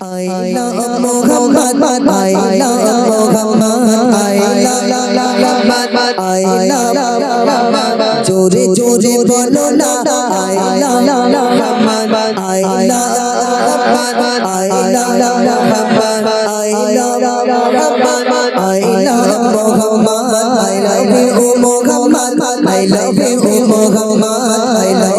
I love Muhammad, I love Muhammad, I love Muhammad, I love Muhammad. জোরে জোরে বলো না I love Muhammad, I love Muhammad, I love Muhammad, I love Muhammad, I love Muhammad, I love you Muhammad, I love you Muhammad, I love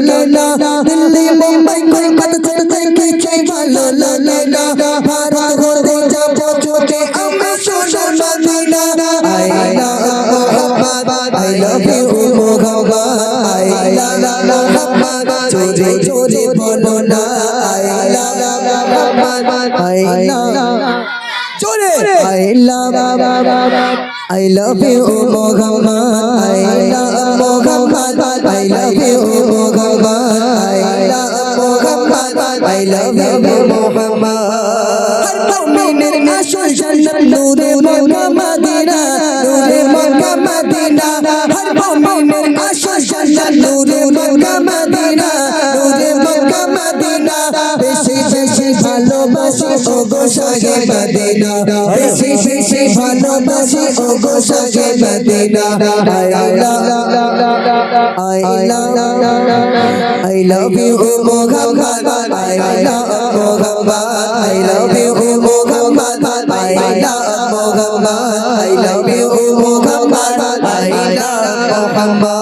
ভালো না দিল্লি মুম্বাই কলকাতা চলতে কিছুই ভালো লাগল না ভারত হতে যাব চোখে আমি শোনো Medina I love Muhammad, I love you Muhammad, I love Muhammad, জোরে জোরে বলো না love Muhammad, I love জোরে I love I love you Muhammad I love Muhammad I love you Love you Muhammad হর মুমিনের আসল জান্নাত নূরে মক্কা মদিনা, নূরে মক্কা মদিনা। হর মুমিনের আসল জান্নাত নূরে মক্কা মদিনা, নূরে মক্কা মদিনা। বেশি বেশি ভালোবাসি ও গো সাহে মদিনা। বেশি বেশি ভালোবাসি ও গো সাহে Medina. I love I love I love you Muhammad I love Muhammad I love you Muhammad I love Muhammad I love you Muhammad I love Muhammad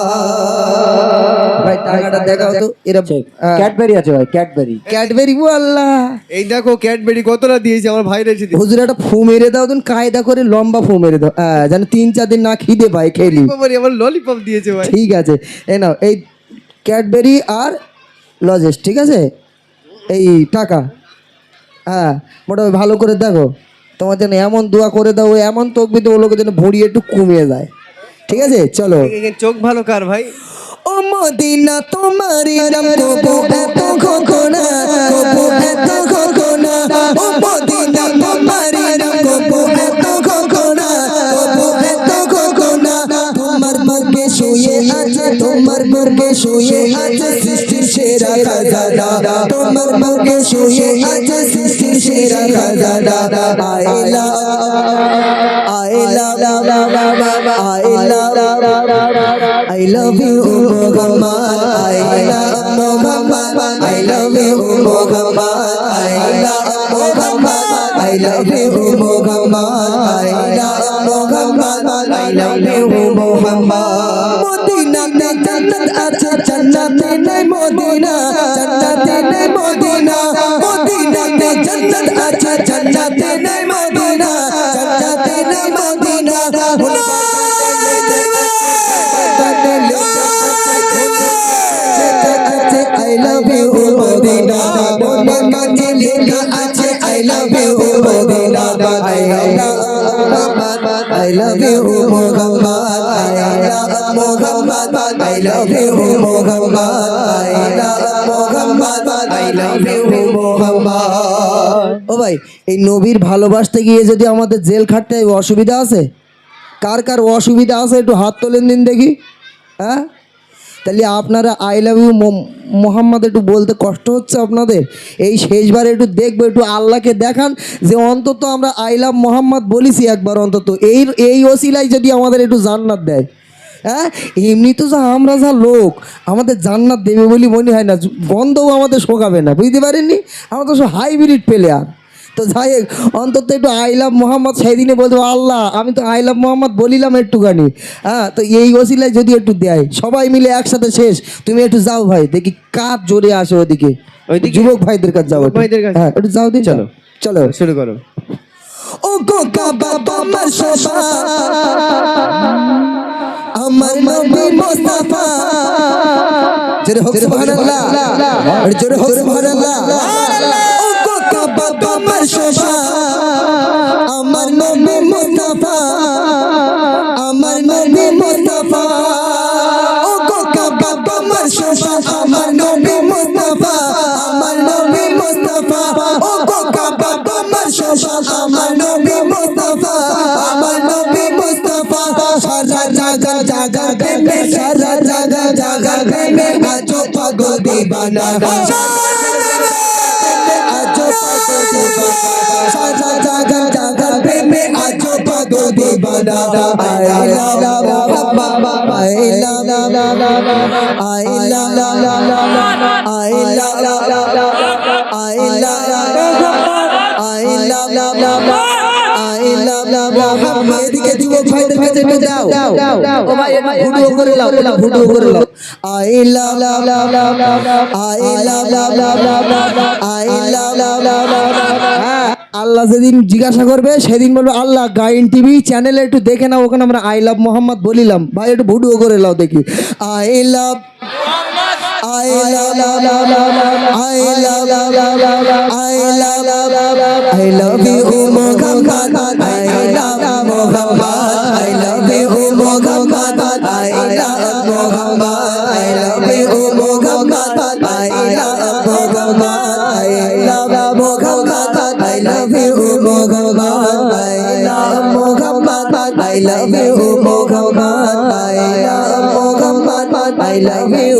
টাকাটা দেখাও তো এরকম ক্যাডবেরি আছে ভাই ক্যাডবেরি ক্যাডবেরি আল্লাহ এই দেখো ক্যাডবেরি কতটা দিয়েছে আমার ভাই রেখে হুজুর একটা ফু মেরে দাও তুমি কায়দা করে লম্বা ফু মেরে দাও। হ্যাঁ যেন তিন চার দিন না খিদে পাই খেলি। আমার ললিপপ দিয়েছে ভাই। ঠিক আছে এই নাও এই ক্যাডবেরি আর লজেস ঠিক আছে? এই টাকা। হ্যাঁ মোটামুটি ভালো করে দেখো। তোমার যেন এমন দোয়া করে দাও এমন তকবি তো ওগুলোকে যেন ভুঁড়ি একটু কমিয়ে যায় ঠিক আছে? চলো। চোখ ভালো কার ভাই? ও মদিনা তোমারি নাম কবু এত খোকনা কবু এত খোকনা ও মদিনা তোমারি নাম কবু এত খোকনা কবু এত খোকনা তোমার মুখে শুয়ে আছে, তোমার মুখে শুয়ে আছে সৃষ্টির সেরা খাজানা তোমার মুখে শুয়ে আছে সৃষ্টির সেরা খাজানা I I love I love you, Muhammad. I love Muhammad. I love you, Muhammad. I love Muhammad. I love you, Muhammad. I love Muhammad. I love you, Muhammad. মদিনাতে জান্নাত আছে জান্নাতে নাই মদিনা জান্নাতে নাই মদিনা মদিনাতে জান্নাত আছে জান্নাতে নাই মদিনা ও ভাই এই নবীর ভালোবাসতে গিয়ে যদি আমাদের জেল খাটতে অসুবিধা আছে কার কার অসুবিধা আছে একটু হাত তোলেন দিন দেখি হ্যাঁ তাহলে আপনারা আই লাভ ইউ মোহাম্মদ একটু বলতে কষ্ট হচ্ছে আপনাদের? এই শেষবার একটু দেখব, একটু আল্লাহকে দেখান যে অন্তত আমরা আই লাভ মোহাম্মদ বলিছি একবার অন্তত। এই এই ওসিলায় যদি আমাদের একটু জান্নাত দেয়। হ্যাঁ? এমনি তো যা আমরা যা লোক, আমাদের জান্নাত দেবে বলি মনে হয় না। গন্ধও আমাদের শোকাবে না, বুঝতে পারেননি? আমরা তো সব হাইব্রিড প্লেয়ার তো যাই হোক, অন্তত একটু আই লাভ মোহাম্মদ সেই দিনে বলতো আল্লাহ আমি তো আই লাভ মোহাম্মদ বলিলাম একটুখানি। হ্যাঁ তো এই ওসিলায় যদি একটু দেয় সবাই মিলে একসাথে শেষ। তুমি একটু যাও ভাই দেখি কার জোরে আসে ওদিকে। ওইদিকে? যুবক ভাইদের কাছে যাও। ভাইদের কাছে? হ্যাঁ একটু যাও দিন চলো চলো। শুরু করো। ও গো কাবা আমার শোভা আমার নবী মুস্তাফা। জোরে হোক সুবহানাল্লাহ। জোরে হোক সুবহানাল্লাহ। মুস্তফা আমার নবী মুস্তফা আমার নবী মুস্তফা ও গো কাবা তোমার শোভা আমার নবী মুস্তফা আমার নবী মুস্তফা সারা জাগা জাগা গেমে সারা জাগা জাগা গেমে আজো পাগো দিবানা আজো পাগো দিবানা সারা জাগা জাগা গেমে আজো পাগো দিবানা আয়া I love I love I love Muhammad এদিকে যুবক ভাইদের কাছে একটু দাও ও ভাই ভিডিও করে লাও একটু ভিডিও করে লাও I love I love I love হ্যাঁ, আল্লাহ যেদিন জিজ্ঞাসা করবে সেদিন বলবে আল্লাহ গাইন টিভি চ্যানেলে একটু দেখে নাও ওখানে আমরা আই লাভ মোহাম্মদ বলিলাম ভাই একটু ভিডিও করে লাও দেখি I love I love I love I love I love you Muhammad I I love Muhammad, I love you.